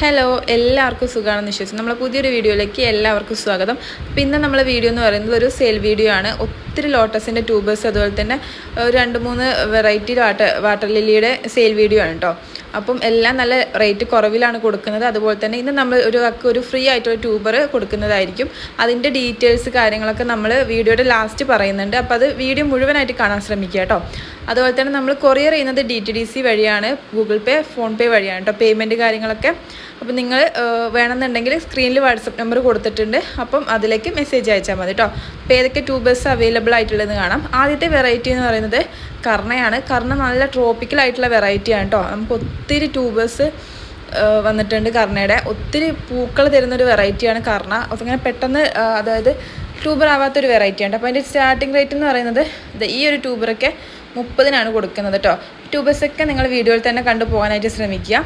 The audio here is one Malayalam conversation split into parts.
ഹലോ എല്ലാവർക്കും സുഖമാണെന്ന് വിശ്വസിച്ചു. നമ്മളെ പുതിയൊരു വീഡിയോയിലേക്ക് എല്ലാവർക്കും സ്വാഗതം. ഇന്ന് നമ്മളെ വീഡിയോ എന്ന് പറയുന്നത് ഒരു സെയിൽ വീഡിയോ ആണ്. ഒത്തിരി ലോട്ടസിന്റെ ട്യൂബേഴ്സ് അതുപോലെ തന്നെ രണ്ട് മൂന്ന് വെറൈറ്റി വാട്ടർ വാട്ടർ ലില്ലിയുടെ സെയിൽ വീഡിയോ ആണ് കേട്ടോ അപ്പം എല്ലാം നല്ല റേറ്റ് കുറവിലാണ് കൊടുക്കുന്നത്. അതുപോലെ തന്നെ ഇന്ന് നമ്മൾ ഒരു ഒരു ഫ്രീ ആയിട്ടുള്ള ട്യൂബർ കൊടുക്കുന്നതായിരിക്കും. അതിന്റെ ഡീറ്റെയിൽസ് കാര്യങ്ങളൊക്കെ നമ്മൾ വീഡിയോയുടെ ലാസ്റ്റ് പറയുന്നുണ്ട്. അപ്പോൾ അത് വീഡിയോ മുഴുവനായിട്ട് കാണാൻ ശ്രമിക്കുക കേട്ടോ അതുപോലെ തന്നെ നമ്മൾ കൊറിയർ ചെയ്യുന്നത് ഡി ടി ഡി സി വഴിയാണ്. ഗൂഗിൾ പേ ഫോൺ പേ വഴിയാണ് കേട്ടോ പേയ്മെന്റ് കാര്യങ്ങളൊക്കെ അപ്പോൾ നിങ്ങൾ വേണമെന്നുണ്ടെങ്കിൽ സ്ക്രീനിൽ വാട്സപ്പ് നമ്പർ കൊടുത്തിട്ടുണ്ട്. അപ്പം അതിലേക്ക് മെസ്സേജ് അയച്ചാൽ മതി കേട്ടോ അപ്പോൾ ഏതൊക്കെ ട്യൂബേഴ്സ് അവൈലബിൾ ആയിട്ടുള്ളതെന്ന് കാണാം. ആദ്യത്തെ വെറൈറ്റി എന്ന് പറയുന്നത് കർണയാണ്. കർണ നല്ല ട്രോപ്പിക്കൽ ആയിട്ടുള്ള വെറൈറ്റി ആണ് കേട്ടോ നമുക്ക് ഒത്തിരി ട്യൂബേഴ്സ് വന്നിട്ടുണ്ട് കർണയുടെ. ഒത്തിരി പൂക്കൾ തരുന്നൊരു വെറൈറ്റിയാണ് കർണ. അങ്ങനെ പെട്ടെന്ന് അതായത് ട്യൂബർ ആവാത്തൊരു വെറൈറ്റിയാണ് അപ്പോൾ അതിന്റെ സ്റ്റാർട്ടിംഗ് റേറ്റ് എന്ന് പറയുന്നത് ഈ ഒരു ട്യൂബറൊക്കെ മുപ്പതിനാണ് കൊടുക്കുന്നത് കേട്ടോ ട്യൂബേഴ്സൊക്കെ നിങ്ങൾ വീഡിയോയിൽ തന്നെ കണ്ടു പോകാനായിട്ട് ശ്രമിക്കുക.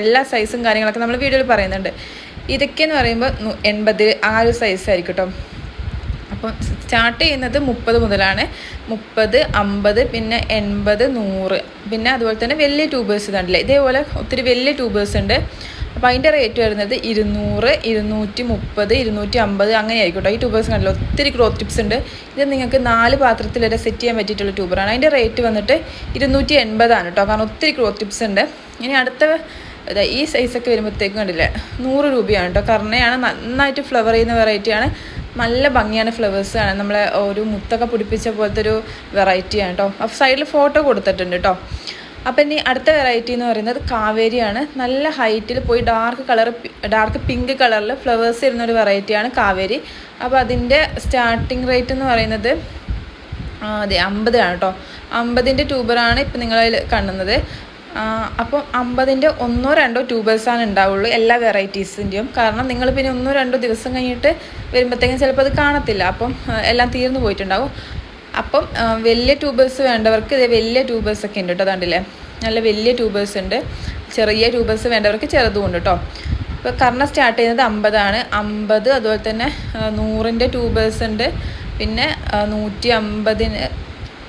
എല്ലാ സൈസും കാര്യങ്ങളൊക്കെ നമ്മൾ വീഡിയോയിൽ പറയുന്നുണ്ട്. ഇതൊക്കെ എന്ന് പറയുമ്പോൾ എൺപത് ആ ഒരു സൈസ് ആയിരിക്കും കേട്ടോ അപ്പം സ്റ്റാർട്ട് ചെയ്യുന്നത് മുപ്പത് മുതലാണ്. മുപ്പത് അമ്പത് പിന്നെ എൺപത് നൂറ്. പിന്നെ അതുപോലെ തന്നെ വലിയ ട്യൂബേഴ്സ് കണ്ടില്ലേ? ഇതേപോലെ ഒത്തിരി വലിയ ട്യൂബേഴ്സ് ഉണ്ട്. അപ്പോൾ അതിന്റെ റേറ്റ് വരുന്നത് ഇരുന്നൂറ് ഇരുന്നൂറ്റി മുപ്പത് ഇരുന്നൂറ്റി അമ്പത് അങ്ങനെ ആയിക്കോട്ടെ കേട്ടോ ഈ ട്യൂബേഴ്സ് കണ്ടല്ലോ ഒത്തിരി ക്രോത്ത് ടിപ്സ് ഉണ്ട്. ഇത് നിങ്ങൾക്ക് നാല് പാത്രത്തിൽ വരെ സെറ്റ് ചെയ്യാൻ പറ്റിയിട്ടുള്ള ട്യൂബറാണ് അതിന്റെ റേറ്റ് വന്നിട്ട് ഇരുന്നൂറ്റി എൺപതാണ് കേട്ടോ കാരണം ഒത്തിരി ക്രോത്ത് ടിപ്സ് ഉണ്ട്. ഇനി അടുത്ത ഈ സൈസൊക്കെ വരുമ്പോഴത്തേക്കും കണ്ടില്ലേ നൂറ് രൂപയാണ് കേട്ടോ കർണയാണ് നന്നായിട്ട് ഫ്ലവർ ചെയ്യുന്ന വെറൈറ്റിയാണ് നല്ല ഭംഗിയാണ് ഫ്ലവേഴ്സ് ആണ്. നമ്മളെ ഒരു മുത്തൊക്കെ പിടിപ്പിച്ച പോലത്തെ ഒരു വെറൈറ്റിയാണ് കേട്ടോ സൈഡിൽ ഫോട്ടോ കൊടുത്തിട്ടുണ്ട് കേട്ടോ അപ്പം ഇനി അടുത്ത വെറൈറ്റി എന്ന് പറയുന്നത് കാവേരിയാണ്. നല്ല ഹൈറ്റിൽ പോയി ഡാർക്ക് കളർ ഡാർക്ക് പിങ്ക് കളറിൽ ഫ്ലവേഴ്സ് ഇരുന്ന ഒരു വെറൈറ്റിയാണ് കാവേരി. അപ്പോൾ അതിന്റെ സ്റ്റാർട്ടിങ് റേറ്റ് എന്ന് പറയുന്നത് അതെ അമ്പതാണ് കേട്ടോ അമ്പതിന്റെ ട്യൂബറാണ് ഇപ്പം നിങ്ങളിൽ കാണുന്നത്. അപ്പം അമ്പതിന്റെ ഒന്നോ രണ്ടോ ട്യൂബേഴ്സാണ് ഉണ്ടാവുള്ളൂ എല്ലാ വെറൈറ്റീസിന്റെയും കാരണം നിങ്ങൾ പിന്നെ ഒന്നോ രണ്ടോ ദിവസം കഴിഞ്ഞിട്ട് വരുമ്പോഴത്തേക്കും ചിലപ്പോൾ അത് കാണത്തില്ല. അപ്പം എല്ലാം തീർന്നു പോയിട്ടുണ്ടാവും. അപ്പം വലിയ ട്യൂബേഴ്സ് വേണ്ടവർക്ക് ഇത് വലിയ ട്യൂബേഴ്സ് ഒക്കെ ഉണ്ട് കേട്ടോ കണ്ടില്ലേ നല്ല വലിയ ട്യൂബേഴ്സ് ഉണ്ട്. ചെറിയ ട്യൂബേഴ്സ് വേണ്ടവർക്ക് ചെറുതും ഉണ്ട് കേട്ടോ ഇപ്പോൾ കർണ സ്റ്റാർട്ട് ചെയ്യുന്നത് അമ്പതാണ്. അമ്പത് അതുപോലെ തന്നെ നൂറിന്റെ ട്യൂബേഴ്സ് ഉണ്ട്. പിന്നെ നൂറ്റി അമ്പതിന്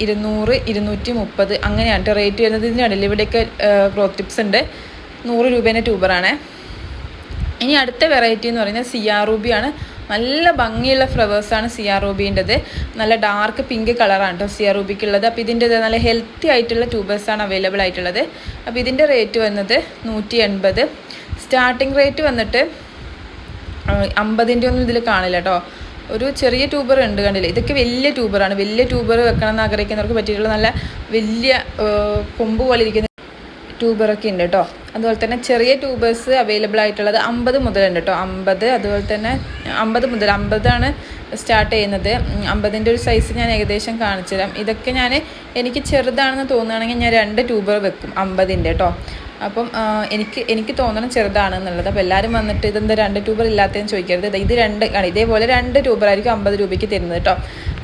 ഇരുന്നൂറ് ഇരുന്നൂറ്റി മുപ്പത് അങ്ങനെയാണ് റേറ്റ് വരുന്നത്. ഇതിനാണ് ഇവിടെയൊക്കെ ക്ലോത്ത് ടിപ്സ് ഉണ്ട്. നൂറ് രൂപേന്റെ ട്യൂബറാണ് ഇനി അടുത്ത വെറൈറ്റി എന്ന് പറയുന്നത് സിയാർ റൂബിയാണ് നല്ല ഭംഗിയുള്ള ഫ്ലവേഴ്സാണ് സിയാർ റൂബീന്റെത്. നല്ല ഡാർക്ക് പിങ്ക് കളറാണ് കേട്ടോ സിയാർ റൂബിക്കുള്ളത്. അപ്പോൾ ഇതിന്റെ നല്ല ഹെൽത്തി ആയിട്ടുള്ള ട്യൂബേഴ്സാണ് അവൈലബിൾ ആയിട്ടുള്ളത്. അപ്പോൾ ഇതിന്റെ റേറ്റ് വന്നത് നൂറ്റി എൺപത് സ്റ്റാർട്ടിംഗ് റേറ്റ് വന്നിട്ട് അമ്പതിന്റെ ഒന്നും ഇതിൽ കാണില്ല കേട്ടോ ഒരു ചെറിയ ട്യൂബർ ഉണ്ട് കണ്ടില്ലേ? ഇതൊക്കെ വലിയ ട്യൂബറാണ് വലിയ ട്യൂബർ വെക്കണം എന്ന് ആഗ്രഹിക്കുന്നവർക്ക് പറ്റിയിട്ടുള്ള നല്ല വലിയ കൊമ്പ് പോലെ ഇരിക്കുന്ന ട്യൂബറൊക്കെ ഉണ്ട് കേട്ടോ. അതുപോലെ തന്നെ ചെറിയ ട്യൂബേഴ്സ് അവൈലബിൾ ആയിട്ടുള്ളത് അമ്പത് മുതലുണ്ട് കേട്ടോ. അമ്പത് അതുപോലെ തന്നെ അമ്പത് മുതൽ അമ്പതാണ് സ്റ്റാർട്ട് ചെയ്യുന്നത്. അമ്പതിന്റെ ഒരു സൈസ് ഞാൻ ഏകദേശം കാണിച്ചു തരാം ഇതൊക്കെ ഞാൻ എനിക്ക് ചെറുതാണെന്ന് തോന്നുകയാണെങ്കിൽ ഞാൻ രണ്ട് ട്യൂബർ വെക്കും അമ്പതിന്റെ കേട്ടോ. അപ്പം എനിക്ക് എനിക്ക് തോന്നണം ചെറുതാണ് എന്നുള്ളത് അപ്പോൾ എല്ലാവരും വന്നിട്ട് ഇതെന്താ രണ്ട് ട്യൂബർ ഇല്ലാത്തതെന്ന് ചോദിക്കരുത്. ഇത് രണ്ട് ഇതേപോലെ രണ്ട് ട്യൂബറായിരിക്കും അമ്പത് രൂപയ്ക്ക് തരുന്നത് കേട്ടോ.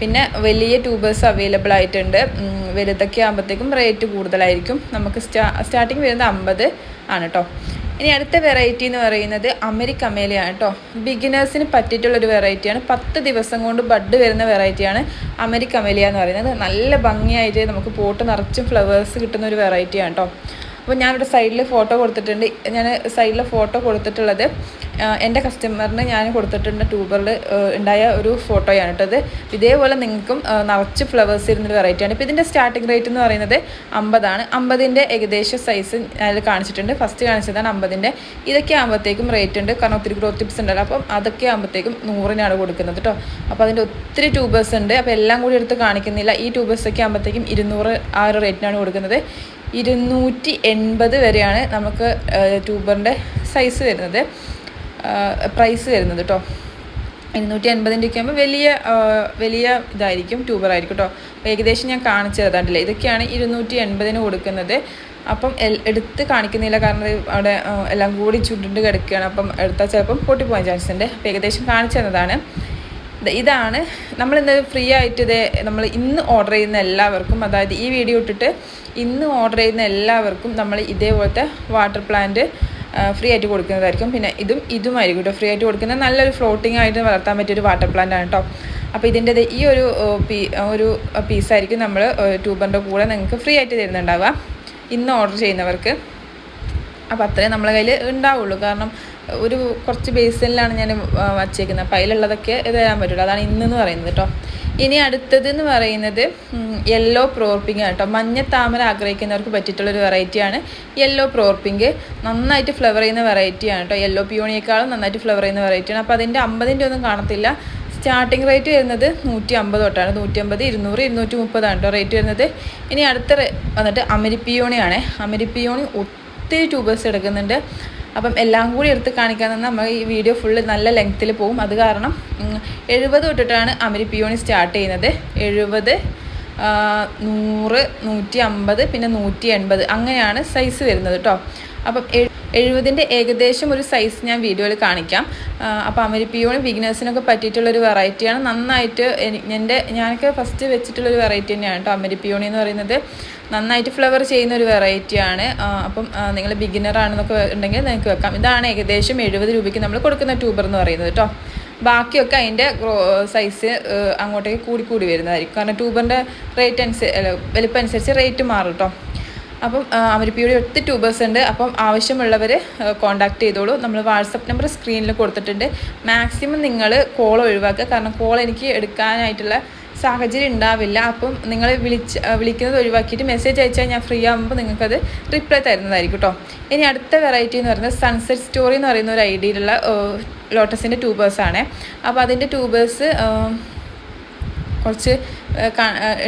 പിന്നെ വലിയ ട്യൂബേഴ്സ് അവൈലബിൾ ആയിട്ടുണ്ട്. വലുതൊക്കെ ആകുമ്പോഴത്തേക്കും റേറ്റ് കൂടുതലായിരിക്കും. നമുക്ക് സ്റ്റാ സ്റ്റാർട്ടിങ് വരുന്നത് അമ്പത് ആണ് കേട്ടോ. ഇനി അടുത്ത വെറൈറ്റി എന്ന് പറയുന്നത് അമേരിക്ക അമേലിയാണ് കേട്ടോ. ബിഗിനേഴ്സിന് പറ്റിയിട്ടുള്ളൊരു വെറൈറ്റിയാണ് പത്ത് ദിവസം കൊണ്ട് ബഡ് വരുന്ന വെറൈറ്റിയാണ് അമേരിക്ക അമേലിയ എന്ന് പറയുന്നത്. നല്ല ഭംഗിയായിട്ട് നമുക്ക് പോട്ട് നിറച്ചും ഫ്ലവേഴ്സ് കിട്ടുന്ന ഒരു വെറൈറ്റിയാണ് കേട്ടോ. അപ്പോൾ ഞാനിവിടെ സൈഡിൽ ഫോട്ടോ കൊടുത്തിട്ടുണ്ട്. ഞാൻ സൈഡിൽ ഫോട്ടോ കൊടുത്തിട്ടുള്ളത് എന്റെ കസ്റ്റമറിന് ഞാൻ കൊടുത്തിട്ടുണ്ട് ട്യൂബറിൽ ഉണ്ടായ ഒരു ഫോട്ടോയാണ് കേട്ടത് ഇതേപോലെ നിങ്ങൾക്കും നിറച്ച് ഫ്ലവേഴ്സ് ഇരുന്നൊരു വെറൈറ്റിയാണ് ഇപ്പോൾ ഇതിന്റെ സ്റ്റാർട്ടിംഗ് റേറ്റ് എന്ന് പറയുന്നത് അമ്പതാണ്. അമ്പതിന്റെ ഏകദേശം സൈസ് അതിൽ കാണിച്ചിട്ടുണ്ട്. ഫസ്റ്റ് കാണിച്ചതാണ് അമ്പതിന്റെ. ഇതൊക്കെ ആകുമ്പോഴത്തേക്കും റേറ്റ് ഉണ്ട്. കാരണം ഒത്തിരി ഗ്രോത്ത് ടിപ്സ് ഉണ്ടല്ലോ. അപ്പം അതൊക്കെ ആകുമ്പോഴത്തേക്കും നൂറിനാണ് കൊടുക്കുന്നത് കേട്ടോ. അപ്പോൾ അതിന്റെ ഒത്തിരി ട്യൂബേഴ്സ് ഉണ്ട്. അപ്പോൾ എല്ലാം കൂടി എടുത്ത് കാണിക്കുന്നില്ല. ഈ ട്യൂബേഴ്സൊക്കെ ആകുമ്പോഴത്തേക്കും ഇരുന്നൂറ് ആ ഒരു റേറ്റിനാണ് കൊടുക്കുന്നത്. ഇരുന്നൂറ്റി എൺപത് വരെയാണ് നമുക്ക് ട്യൂബറിന്റെ സൈസ് വരുന്നത്. പ്രൈസ് വരുന്നത് കേട്ടോ ഇരുന്നൂറ്റി എൺപതിന്റെ ഒക്കെ ആകുമ്പോൾ വലിയ വലിയ ഇതായിരിക്കും ട്യൂബറായിരിക്കും കേട്ടോ ഏകദേശം ഞാൻ കാണിച്ചു തരാണ്ടില്ല ഇതൊക്കെയാണ് ഇരുന്നൂറ്റി എൺപതിന് കൊടുക്കുന്നത്. അപ്പം എടുത്ത് കാണിക്കുന്നില്ല കാരണം അവിടെ എല്ലാം കൂടി ചുരുണ്ട് കിടക്കുകയാണ്. അപ്പം എടുത്താൽ ചിലപ്പം പൊട്ടിപ്പോകാൻ ചാൻസ് ഉണ്ട്. അപ്പോൾ ഏകദേശം കാണിച്ചു തന്നതാണ്. ഇതാണ്. നമ്മൾ ഇന്ന് ഫ്രീ ആയിട്ട് ഇത് നമ്മൾ ഇന്ന് ഓർഡർ ചെയ്യുന്ന എല്ലാവർക്കും അതായത് ഈ വീഡിയോ ഇട്ടിട്ട് ഇന്ന് ഓർഡർ ചെയ്യുന്ന എല്ലാവർക്കും നമ്മൾ ഇതേപോലത്തെ വാട്ടർ പ്ലാന്റ് ഫ്രീ ആയിട്ട് കൊടുക്കുന്നതായിരിക്കും. പിന്നെ ഇതും ഇതുമായിരിക്കും കേട്ടോ ഫ്രീ ആയിട്ട് കൊടുക്കുന്ന നല്ലൊരു ഫ്ലോട്ടിംഗ് ആയിട്ട് വളർത്താൻ പറ്റിയൊരു വാട്ടർ പ്ലാന്റ് ആണ് കേട്ടോ അപ്പോൾ ഇതിന്റെ ഈ ഒരു പീ ഒരു പീസായിരിക്കും നമ്മൾ ട്യൂബറിന്റെ കൂടെ നിങ്ങൾക്ക് ഫ്രീ ആയിട്ട് തരുന്നുണ്ടാവുക. ഇന്ന് ഓർഡർ ചെയ്യുന്നവർക്ക് അപ്പോൾ അത്രേ നമ്മളെ കയ്യിൽ ഉണ്ടാവുള്ളൂ കാരണം ഒരു കുറച്ച് ബേസിലാണ് ഞാൻ വച്ചേക്കുന്നത് അപ്പോൾ അതിലുള്ളതൊക്കെ തരാൻ പറ്റുള്ളൂ. അതാണ് ഇന്നെന്ന് പറയുന്നത് കേട്ടോ ഇനി അടുത്തത് എന്ന് പറയുന്നത് യെല്ലോ പ്രോർപ്പിങ് കേട്ടോ മഞ്ഞ താമര ആഗ്രഹിക്കുന്നവർക്ക് പറ്റിയിട്ടുള്ളൊരു വെറൈറ്റിയാണ് യെല്ലോ പ്രോർപ്പിങ് നന്നായിട്ട് ഫ്ലവർ ചെയ്യുന്ന വെറൈറ്റിയാണ് കേട്ടോ യെല്ലോ പിയോണിയേക്കാളും നന്നായിട്ട് ഫ്ലവർ ചെയ്യുന്ന വെറൈറ്റിയാണ് അപ്പോൾ അതിന്റെ അമ്പതിന്റെ ഒന്നും കാണത്തില്ല. സ്റ്റാർട്ടിംഗ് റേറ്റ് വരുന്നത് നൂറ്റി അമ്പത് തൊട്ടാണ്. നൂറ്റി അമ്പത് ഇരുന്നൂറ് ഇരുന്നൂറ്റി മുപ്പതാണ് കേട്ടോ റേറ്റ് വരുന്നത്. ഇനി അടുത്ത വന്നിട്ട് അമരിപ്പിയോണിയാണ്. അമരിപ്പിയോണി ഒത്തിരി ട്യൂബേഴ്സ് എടുക്കുന്നുണ്ട്. അപ്പം എല്ലാം കൂടി എടുത്ത് കാണിക്കാൻ നിന്ന് നമ്മൾ ഈ വീഡിയോ ഫുള്ള് നല്ല ലെങ്ത്തിൽ പോകും. അത് കാരണം എഴുപത് തൊട്ടിട്ടാണ് അമരി പിയോണി സ്റ്റാർട്ട് ചെയ്യുന്നത്. എഴുപത് നൂറ് നൂറ്റി അമ്പത് പിന്നെ നൂറ്റി എൺപത് അങ്ങനെയാണ് സൈസ് വരുന്നത് കേട്ടോ അപ്പം എഴു- എഴുപതിന്റെ ഏകദേശം ഒരു സൈസ് ഞാൻ വീഡിയോയിൽ കാണിക്കാം. അപ്പോൾ അമരിപ്പിയോണും ബിഗിനേഴ്സിനൊക്കെ പറ്റിയിട്ടുള്ളൊരു വെറൈറ്റിയാണ് നന്നായിട്ട് എന്റെ ഞാനൊക്കെ ഫസ്റ്റ് വെച്ചിട്ടുള്ളൊരു വെറൈറ്റി തന്നെയാണ് കേട്ടോ അമരിപ്പിയോണി എന്ന് പറയുന്നത്. നന്നായിട്ട് ഫ്ലവർ ചെയ്യുന്ന ഒരു വെറൈറ്റിയാണ് അപ്പം നിങ്ങൾ ബിഗിനർ ആണെന്നൊക്കെ ഉണ്ടെങ്കിൽ നിങ്ങൾക്ക് വെക്കാം. ഇതാണ് ഏകദേശം എഴുപത് രൂപയ്ക്ക് നമ്മൾ കൊടുക്കുന്ന ട്യൂബർ എന്ന് പറയുന്നത് കേട്ടോ ബാക്കിയൊക്കെ അതിന്റെ സൈസ് അങ്ങോട്ടേക്ക് കൂടി കൂടി വരുന്നതായിരിക്കും. കാരണം ട്യൂബറിന്റെ റേറ്റ് അനുസരിച്ച് വലിപ്പം അനുസരിച്ച് റേറ്റ് മാറും കേട്ടോ അപ്പം അമരിപ്പിയുടെ ഒത്തിരി ട്യൂബേഴ്സ് ഉണ്ട്. അപ്പം ആവശ്യമുള്ളവർ കോൺടാക്ട് ചെയ്തോളൂ. നമ്മൾ വാട്സപ്പ് നമ്പർ സ്ക്രീനിൽ കൊടുത്തിട്ടുണ്ട്. മാക്സിമം നിങ്ങൾ കോൾ ഒഴിവാക്കുക. കാരണം കോൾ എനിക്ക് എടുക്കാനായിട്ടുള്ള സാഹചര്യം ഉണ്ടാവില്ല. അപ്പം നിങ്ങൾ വിളിച്ച് വിളിക്കുന്നത് ഒഴിവാക്കിയിട്ട് മെസ്സേജ് അയച്ചാൽ ഞാൻ ഫ്രീ ആകുമ്പോൾ നിങ്ങൾക്കത് റിപ്ലൈ തരുന്നതായിരിക്കും കേട്ടോ ഇനി അടുത്ത വെറൈറ്റി എന്ന് പറയുന്നത് സൺസെറ്റ് സ്റ്റോറി എന്ന് പറയുന്ന ഒരു ഐഡിയയിലുള്ള ലോട്ടസിന്റെ ട്യൂബേഴ്സാണ് അപ്പോൾ അതിന്റെ ട്യൂബേഴ്സ് കുറച്ച്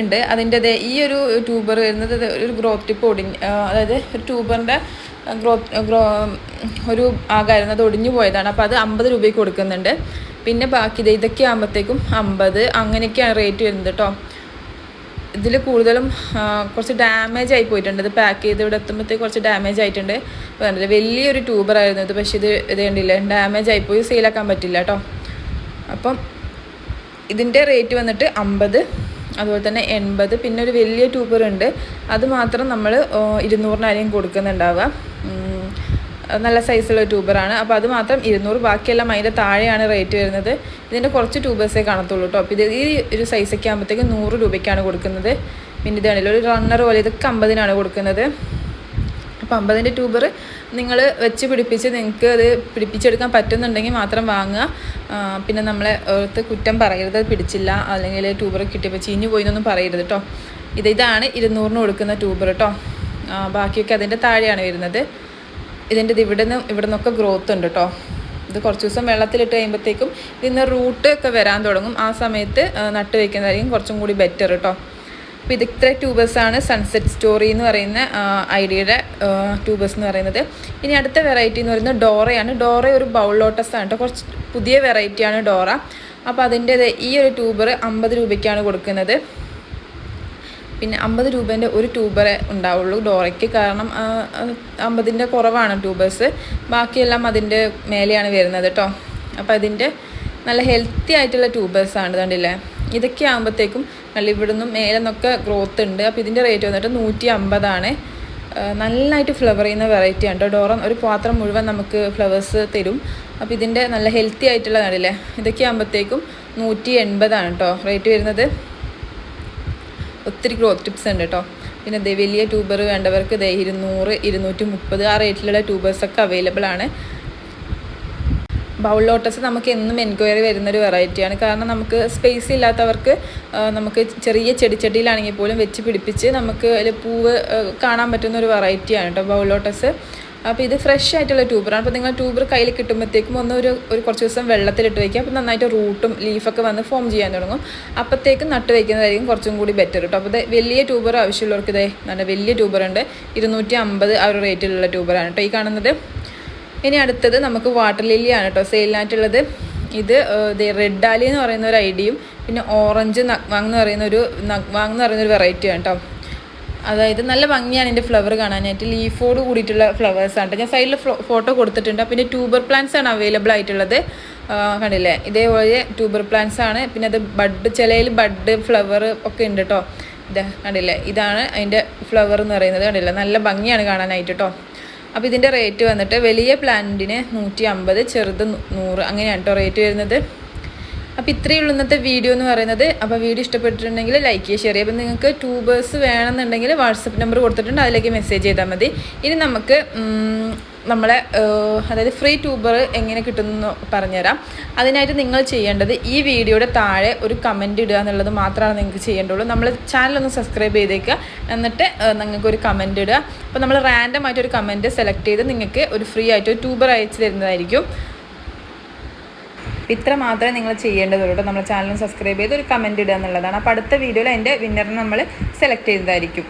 ഉണ്ട്. അതിന്റെ ഈ ഒരു ട്യൂബർ വരുന്നത് ഒരു ഗ്രോത്ത് ടിപ്പ് ഒടിഞ്ഞ് അതായത് ഒരു ട്യൂബറിന്റെ ഗ്രോത്ത് ഗ്രോ ഒരു ആകായിരുന്നു അത് ഒടിഞ്ഞു പോയതാണ്. അപ്പോൾ അത് അമ്പത് രൂപയ്ക്ക് കൊടുക്കുന്നുണ്ട്. പിന്നെ ബാക്കി ഇത് ഇതൊക്കെ ആകുമ്പോഴത്തേക്കും അമ്പത് അങ്ങനെയൊക്കെയാണ് റേറ്റ് വരുന്നത് കേട്ടോ ഇതിൽ കൂടുതലും കുറച്ച് ഡാമേജ് ആയി പോയിട്ടുണ്ട്. ഇത് പാക്ക് ചെയ്ത് ഇവിടെ എത്തുമ്പോഴത്തേക്ക് കുറച്ച് ഡാമേജ് ആയിട്ടുണ്ട്. വേണ്ടത് വലിയൊരു ട്യൂബറായിരുന്നു ഇത്. പക്ഷേ ഇത് ഇത് കണ്ടില്ലേ ഡാമേജ് ആയിപ്പോയി സെയിലാക്കാൻ പറ്റില്ല കേട്ടോ അപ്പം ഇതിന്റെ റേറ്റ് വന്നിട്ട് അമ്പത് അതുപോലെ തന്നെ എൺപത് പിന്നെ ഒരു വലിയ ട്യൂബർ ഉണ്ട്. അത് മാത്രം നമ്മൾ ഇരുന്നൂറിനായിരിക്കും കൊടുക്കുന്നുണ്ടാവുക. നല്ല സൈസുള്ള ട്യൂബറാണ്. അപ്പോൾ അത് മാത്രം ഇരുന്നൂറ്. ബാക്കിയെല്ലാം അതിന്റെ താഴെയാണ് റേറ്റ് വരുന്നത്. ഇതിന്റെ കുറച്ച് ട്യൂബേഴ്സേ കാണത്തുള്ളൂ കേട്ടോ. അപ്പോൾ ഇത് ഈ ഒരു സൈസൊക്കെ ആകുമ്പോഴത്തേക്കും നൂറ് രൂപയ്ക്കാണ് കൊടുക്കുന്നത്. പിന്നെ ഇതാണല്ലോ ഒരു റണ്ണർ പോലെ ഇതൊക്കെ അമ്പതിനാണ് കൊടുക്കുന്നത്. അപ്പോൾ അമ്പതിന്റെ ട്യൂബർ നിങ്ങൾ വെച്ച് പിടിപ്പിച്ച് നിങ്ങൾക്ക് അത് പിടിപ്പിച്ചെടുക്കാൻ പറ്റുന്നുണ്ടെങ്കിൽ മാത്രം വാങ്ങുക. പിന്നെ നമ്മളെ ഓർത്ത് കുറ്റം പറയരുത് പിടിച്ചില്ല അല്ലെങ്കിൽ ട്യൂബർ കിട്ടിയപ്പോൾ ചീഞ്ഞു പോയി എന്നൊന്നും പറയരുത് കേട്ടോ ഇത് ഇതാണ് ഇരുന്നൂറിന് കൊടുക്കുന്ന ട്യൂബർ കേട്ടോ ബാക്കിയൊക്കെ അതിന്റെ താഴെയാണ് വരുന്നത്. ഇതിന്റെ ഇത് ഇവിടെ നിന്ന് ഇവിടെ നിന്നൊക്കെ ഗ്രോത്ത് ഉണ്ട് കേട്ടോ ഇത് കുറച്ച് ദിവസം വെള്ളത്തിലിട്ട് കഴിയുമ്പോഴത്തേക്കും ഇതിന്ന് റൂട്ട് ഒക്കെ വരാൻ തുടങ്ങും. ആ സമയത്ത് നട്ട് വയ്ക്കുന്നതായിരിക്കും കുറച്ചും കൂടി ബെറ്റർ കേട്ടോ അപ്പോൾ ഇത് ഇത്ര ട്യൂബേഴ്സാണ് സൺസെറ്റ് സ്റ്റോറി എന്ന് പറയുന്ന ഐഡിയയുടെ ട്യൂബേഴ്സ് എന്ന് പറയുന്നത്. ഇനി അടുത്ത വെറൈറ്റി എന്ന് പറയുന്നത് ഡോറയാണ്. ഡോറ ഒരു ബൗൾ ലോട്ടസാണ് കേട്ടോ. കുറച്ച് പുതിയ വെറൈറ്റിയാണ് ഡോറ. അപ്പോൾ അതിന്റെ ഈ ഒരു ട്യൂബർ അമ്പത് രൂപയ്ക്കാണ് കൊടുക്കുന്നത്. പിന്നെ അമ്പത് രൂപേന്റെ ഒരു ട്യൂബറേ ഉണ്ടാവുള്ളൂ ഡോറയ്ക്ക്. കാരണം അമ്പതിന്റെ കുറവാണ് ട്യൂബേഴ്സ്. ബാക്കിയെല്ലാം അതിന്റെ മേലെയാണ് വരുന്നത് കേട്ടോ. അപ്പോൾ അതിന്റെ നല്ല ഹെൽത്തി ആയിട്ടുള്ള ട്യൂബേഴ്സാണ് കണ്ടില്ലേ? ഇതൊക്കെ ആകുമ്പോഴത്തേക്കും നല്ല ഇവിടെ നിന്നും മേലെ നിന്നൊക്കെ ഗ്രോത്ത് ഉണ്ട്. അപ്പോൾ ഇതിന്റെ റേറ്റ് വന്നിട്ട് നൂറ്റി അമ്പതാണ് നന്നായിട്ട് ഫ്ലവർ ചെയ്യുന്ന വെറൈറ്റി ആണ് കേട്ടോ ഡോറൻ ഒരു പാത്രം മുഴുവൻ നമുക്ക് ഫ്ലവേഴ്സ് തരും. അപ്പോൾ ഇതിന്റെ നല്ല ഹെൽത്തി ആയിട്ടുള്ള കണ്ടില്ലേ? ഇതൊക്കെ ആകുമ്പോഴത്തേക്കും നൂറ്റി എൺപതാണ് കേട്ടോ റേറ്റ് വരുന്നത്. ഒത്തിരി ഗ്രോത്ത് ടിപ്സ് ഉണ്ട് കേട്ടോ പിന്നെ ദേ വലിയ ട്യൂബർ വേണ്ടവർക്ക് ദേ ഇരുന്നൂറ് ഇരുന്നൂറ്റി മുപ്പത് ആ റേറ്റിലുള്ള ട്യൂബേഴ്സൊക്കെ അവൈലബിൾ ആണ്. ബൗൾ ലോട്ടസ് നമുക്ക് എന്നും എൻക്വയറി വരുന്നൊരു വെറൈറ്റിയാണ്. കാരണം നമുക്ക് സ്പേസ് ഇല്ലാത്തവർക്ക് നമുക്ക് ചെറിയ ചെടിച്ചട്ടിയിലാണെങ്കിൽ പോലും വെച്ച് പിടിപ്പിച്ച് നമുക്ക് അതിൽ പൂവ് കാണാൻ പറ്റുന്ന ഒരു വെറൈറ്റിയാണ് കേട്ടോ ബൗൾ ലോട്ടസ് അപ്പോൾ ഇത് ഫ്രഷ് ആയിട്ടുള്ള ട്യൂബറാണ് അപ്പോൾ നിങ്ങൾ ട്യൂബർ കയ്യിൽ കിട്ടുമ്പോഴത്തേക്കും ഒന്ന് ഒരു ഒരു കുറച്ച് ദിവസം വെള്ളത്തിലിട്ട് വയ്ക്കുക. അപ്പോൾ നന്നായിട്ട് റൂട്ടും ലീഫൊക്കെ വന്ന് ഫോം ചെയ്യാൻ തുടങ്ങും. അപ്പോഴത്തേക്കും നട്ട് വയ്ക്കുന്നതായിരിക്കും കുറച്ചും കൂടി ബെറ്റർ കേട്ടോ അപ്പോൾ വലിയ ട്യൂബർ ആവശ്യമുള്ളവർക്ക് ഇതേ നല്ല വലിയ ട്യൂബർ ഉണ്ട്. ഇരുന്നൂറ്റി അമ്പത് ആ ഒരു റേറ്റിലുള്ള ട്യൂബറാണ് കേട്ടോ ഈ കാണുന്നത്. ഇനി അടുത്തത് നമുക്ക് വാട്ടർ ലില്ലിയാണ് കേട്ടോ സെയിലിനായിട്ടുള്ളത് ഇത് റെഡ് ഡാലി എന്ന് പറയുന്ന ഒരു ഐഡിയും പിന്നെ ഓറഞ്ച് നഗ്വാങ് എന്ന് പറയുന്ന ഒരു നഗ്വാങ് എന്ന് പറയുന്ന ഒരു വെറൈറ്റിയാണ് കേട്ടോ അതായത് നല്ല ഭംഗിയാണ് എന്റെ ഫ്ലവർ കാണാനായിട്ട്. ലീഫോട് കൂടിയിട്ടുള്ള ഫ്ലവേഴ്സാണ് ഞാൻ സൈഡിൽ ഫോട്ടോ കൊടുത്തിട്ടുണ്ട്. പിന്നെ ട്യൂബർ പ്ലാന്റ്സ് ആണ് അവൈലബിൾ ആയിട്ടുള്ളത്. കണ്ടില്ലേ? ഇതേപോലെ ട്യൂബർ പ്ലാന്റ്സ് ആണ്. പിന്നെ അത് ബഡ് ചിലയിൽ ബഡ് ഫ്ലവർ ഒക്കെ ഉണ്ട് കേട്ടോ ഇതാ കണ്ടില്ലേ? ഇതാണ് അതിന്റെ ഫ്ലവർ എന്ന് പറയുന്നത്. കണ്ടില്ലേ? നല്ല ഭംഗിയാണ് കാണാനായിട്ട് കേട്ടോ അപ്പോൾ ഇതിന്റെ റേറ്റ് വന്നിട്ട് വലിയ പ്ലാന്റിന് നൂറ്റി അമ്പത് ചെറുത് നൂറ് അങ്ങനെയാണ് കേട്ടോ റേറ്റ് വരുന്നത്. അപ്പോൾ ഇത്രയേ ഉള്ളൂ ഇന്നത്തെ വീഡിയോ എന്ന് പറയുന്നത്. അപ്പോൾ വീഡിയോ ഇഷ്ടപ്പെട്ടിട്ടുണ്ടെങ്കിൽ ലൈക്ക് ചെയ്യുക ഷെയർ ചെയ്യുക. അപ്പോൾ നിങ്ങൾക്ക് ട്യൂബേഴ്സ് വേണമെന്നുണ്ടെങ്കിൽ വാട്സപ്പ് നമ്പർ കൊടുത്തിട്ടുണ്ട്. അതിലേക്ക് മെസ്സേജ് ചെയ്താൽ മതി. ഇനി നമുക്ക് നമ്മളെ അതായത് ഫ്രീ ട്യൂബർ എങ്ങനെ കിട്ടുമെന്ന് പറഞ്ഞുതരാം. അതിനായിട്ട് നിങ്ങൾ ചെയ്യേണ്ടത് ഈ വീഡിയോയുടെ താഴെ ഒരു കമന്റ് ഇടുക എന്നുള്ളത് മാത്രമാണ് നിങ്ങൾക്ക് ചെയ്യേണ്ടുള്ളൂ. നമ്മൾ ചാനലൊന്ന് സബ്സ്ക്രൈബ് ചെയ്തേക്കുക. എന്നിട്ട് നിങ്ങൾക്ക് ഒരു കമന്റ് ഇടുക. അപ്പോൾ നമ്മൾ റാൻഡം ആയിട്ട് ഒരു കമന്റ് സെലക്ട് ചെയ്ത് നിങ്ങൾക്ക് ഒരു ഫ്രീ ആയിട്ട് ഒരു ട്യൂബർ അയച്ചു തരുന്നതായിരിക്കും. ഇത്ര മാത്രമേ നിങ്ങൾ ചെയ്യേണ്ടതുള്ളൂ കേട്ടോ. നമ്മുടെ ചാനൽ സബ്സ്ക്രൈബ് ചെയ്ത് ഒരു കമന്റ് ഇടുക എന്നുള്ളതാണ്. അപ്പോൾ അടുത്ത വീഡിയോയിൽ അതിന്റെ വിന്നറിനെ നമ്മൾ സെലക്ട് ചെയ്തതായിരിക്കും.